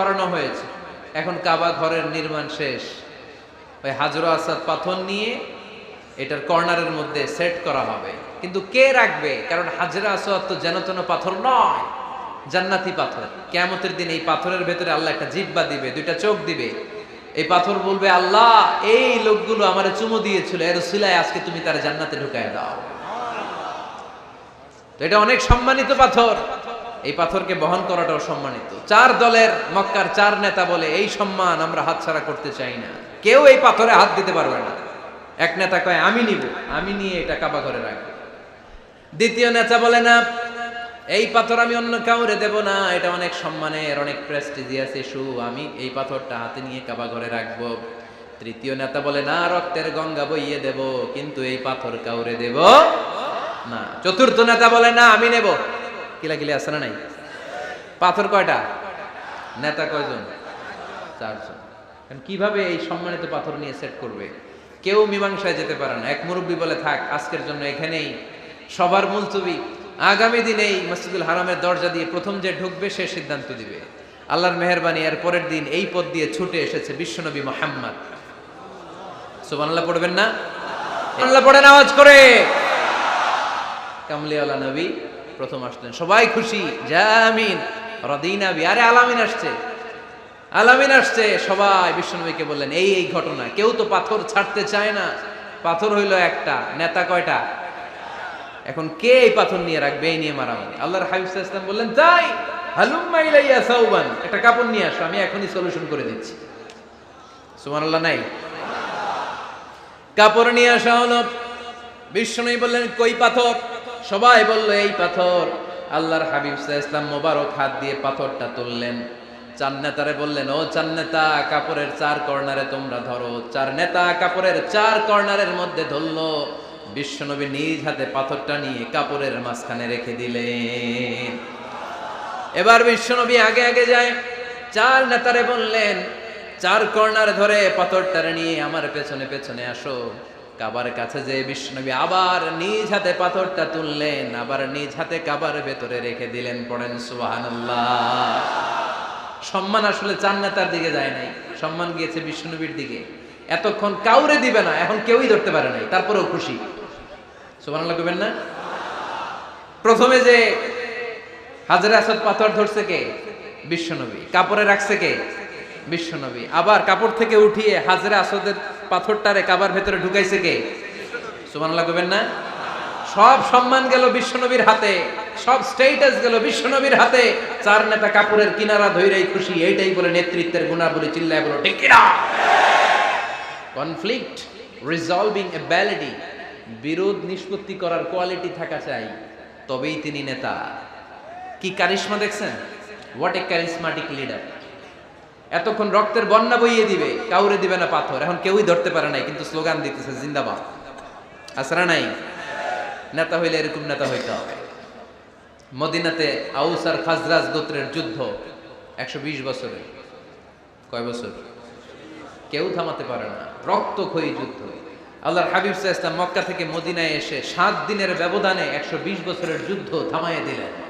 করানো হয়েছে। এখন কাবা ঘরের নির্মাণ শেষ। ওই হাজরা আসাদ পাথর নিয়ে এটার কর্নারের মধ্যে সেট করা হবে। কিন্তু কে রাখবে? কারণ হাজরা আসাদ তো যেন তেন পাথর নয়, জান্নাতি পাথর। কেমতের দিন এই পাথরের ভেতরে আল্লাহ একটা জিব্বা দিবে, দুইটা চোখ দিবে। এই পাথর বলবে, আল্লাহ, এই লোকগুলো আমার চুমো দিয়েছিল। এর সিলায় আজকে তুমি তার জান্নাতে ঢুকায় দাও। এটা অনেক সম্মানিত পাথর। এই পাথরকে বহন করাটাও সম্মানিত। চার দলের মক্কার চার নেতা বলে এই সম্মান আমরা হাতছাড়া করতে চাই না। কেউ এই পাথরে হাত দিতে পারবে না। এক নেতা কয়, আমি নিব। আমি নিয়ে এটা কাবা করে রাখব। দ্বিতীয় নেতা বলে, না, এই পাথর আমি অন্য কাউরে দেব না। এটা অনেক সম্মানের, অনেক প্রেস্টিজিয়াস ইস্যু আমি এই পাথরটা হাতে নিয়ে কাবা ঘরে রাখব। তৃতীয় নেতা বলে, না, রক্তের গঙ্গা বইয়ে দেব, কিন্তু এই পাথর কাউরে দেব না। চতুর্থ নেতা বলে, না, আমি নেব। কিলা কিলা আছে না নাই? পাথর কয়টা? নেতা কয়জন? চারজন। এখন কীভাবে এই সম্মানিত পাথর নিয়ে সেট করবে? কেউ মীমাংসায় যেতে পারে না। এক মুরব্বী বলে, থাক, আজকের জন্য এখানেই সবার মুলতবি আগামী দিনে এই মসজিদুল হারামের দরজা দিয়ে প্রথম যে ঢুকবে, সে সিদ্ধান্ত দিবে। আল্লাহর মেহরবানি এর পরের দিন এই পথ দিয়ে ছুটে এসেছে বিশ্বনবী মোহাম্মদ। সুবহানাল্লাহ পড়বেন না? আল্লাহ পড়েন, আওয়াজ করে। কামলিওয়ালা নবী প্রথম আসলেন। সবাই খুশি? জামিন রদিনাবি আরে আলামিন আসছে। আলামিন আসছে। সবাই বিশ্বনবীকে বললেন, এই এই ঘটনা। কেউ তো পাথর ছাড়তে চায় না। পাথর হইল একটা। নেতা কয়টা? এখন কে এই পাথর নিয়ে রাখবে? এই নিয়ে মারামারি। আল্লাহর হাবিব ওয়াসাল্লাম বললেন, যাই। হালুম্মা ইলাইয়া সাউবান। একটা কাপড় নিয়ে আসো। আমি এখনই সলিউশন করে দিচ্ছি। সুবহানাল্লাহ, নাই? কাপড় নিয়ে আসা হলো। বিষ্ণু বললেন, কই পাথর? সবাই বলল, এই পাথর। আল্লাহর হাবিব ইসলাম মোবারক হাত দিয়ে পাথরটা তুললেন। চার নেতারে বললেন, ও চার নেতা, কাপড়ের চার কর্নারে তোমরা ধরো। চার নেতা কাপড়ের চার কর্নারের মধ্যে ধরলো। বিশ্বনবী নিজ হাতে পাথরটা নিয়ে কাপড়ের মাঝখানে রেখে দিলেন। এবার বিশ্বনবী আগে আগে যায়। চার নেতারে বললেন, চার কর্নার ধরে পাথরটারে নিয়ে আমার পেছনে পেছনে আসো। কাবার কাছে যে বিষ্ণবী আবার নিজ হাতে পাথরটা তুললেন, আবার নিজ হাতে কাবার ভেতরে রেখে দিলেন, পড়েন সুবহানাল্লাহ। সম্মান আসলে চার নেতার দিকে যায় নাই, সম্মান গিয়েছে বিষ্ণুবীর দিকে। এতক্ষণ কাউরে দিবে না, এখন কেউই ধরতে পারে নাই, তারপরেও খুশি। সুবহানাল্লাহ কইবেন না? প্রথমে যে হাজারে আসাদ পাথর ধরছে কে? বিশ্বনবী কাপড়ে রাখছে কে? বিশ্বনবী আবার কাপড় থেকে উঠিয়ে হাজারে আসাদের পাথরটারে কাবার ভেতরে ঢুকাইছে কে? সুবহানাল্লাহ কইবেন না? সব সম্মান গেল বিশ্বনবীর হাতে, সব স্টেটাস গেল বিশ্বনবীর হাতে। চার নেতা কাপুরের কিনারা ধইরাই খুশি, এইটাই বলে নেতৃত্বের গুণাবলী চিল্লায় বলো, ঠিক কিনা? কনফ্লিক্ট রিজলভিং এবিলিটি বিরোধ নিষ্পত্তি করার কোয়ালিটি থাকা চাই, তবেই তিনি নেতা। কি কারিশমা দেখছেন? হোয়াট এ ক্যারিসমাটিক লিডার এতক্ষণ রক্তের বন্যা বইয়ে দিবে, কাউরে দিবে না পাথর। এখন কেউই ধরতে পারে নাই, কিন্তু স্লোগান দিতেছে, জিন্দাবাদ। আসরা নাই? নেতা হইলে এরকম নেতা হইতে হবে। মদিনাতে আউস আর খাজরাজ গোত্রের যুদ্ধ একশো বিশ বছরে। কয় বছর? কেউ থামাতে পারে না। রক্ত রক্তক্ষয়ী যুদ্ধ। আল্লাহর হাবিব সাহা মক্কা থেকে মদিনায় এসে সাত দিনের ব্যবধানে একশো বিশ বছরের যুদ্ধ থামাইয়ে দিলেন।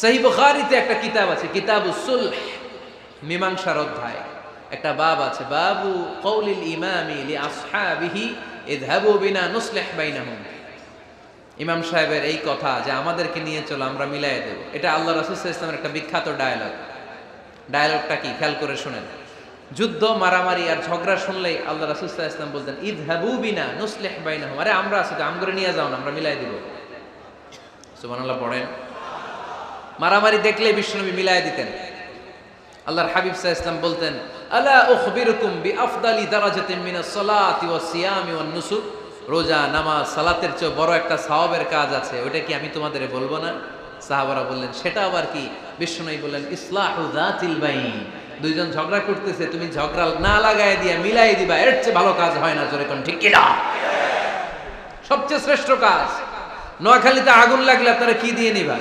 সহি বুখারিতে একটা কিতাব আছে, কিতাব সুলহ, মীমাংসার অধ্যায়। একটা বাব আছে, বাবু কৌলিল ইমামি লি আসহাবিহি ইযহাবু বিনা নুসলিহ বাইনাহুম। ইমাম সাহেবের এই কথা যে আমাদেরকে নিয়ে চলো, আমরা মিলাই দেব। এটা আল্লাহ রাসূল ওয়াসাল্লামের একটা বিখ্যাত ডায়ালগ। ডায়ালগটা কি? খেয়াল করে শুনেন। যুদ্ধ, মারামারি আর ঝগড়া শুনলেই আল্লাহ রাসূল ওয়াসাল্লাম বলতেন, ইযহাবু বিনা নুসলিহ বাইনাহুম। আরে, আমরা আছি তো আমগরে নিয়ে যাও না, আমরা মিলাই দিব। সুবহানাল্লাহ, পড়েন। মারামারি দেখলে বিষ্ণুনবী মিলাই দিতেন। আল্লাহর হাবিব সাহ ইসলাম বলতেন, আলা উখবিরুকুম বি আফদালি দারাজাতিন মিনাস সালাতি ওয়াস সিয়ামি ওয়ান নুসুক? রোজা, নামাজ, সালাতের চেয়ে বড় একটা সওয়াবের কাজ আছে, ওটা কি আমি তোমাদের বলব না? সাহাবারা বললেন, সেটা আবার কি? বিষ্ণুনাই বললেন, ইসলাহু যাতিল বাইন। দুইজন ঝগড়া করতেছে, তুমি ঝগড়া না লাগায় দিয়া মিলাই দিবা, এর চেয়ে ভালো কাজ হয় না জোরে কোন ঠিক কিনা সবচেয়ে শ্রেষ্ঠ কাজ, নোয়াখালীতে আগুন লাগলে আপনারা কি দিয়ে নিবা?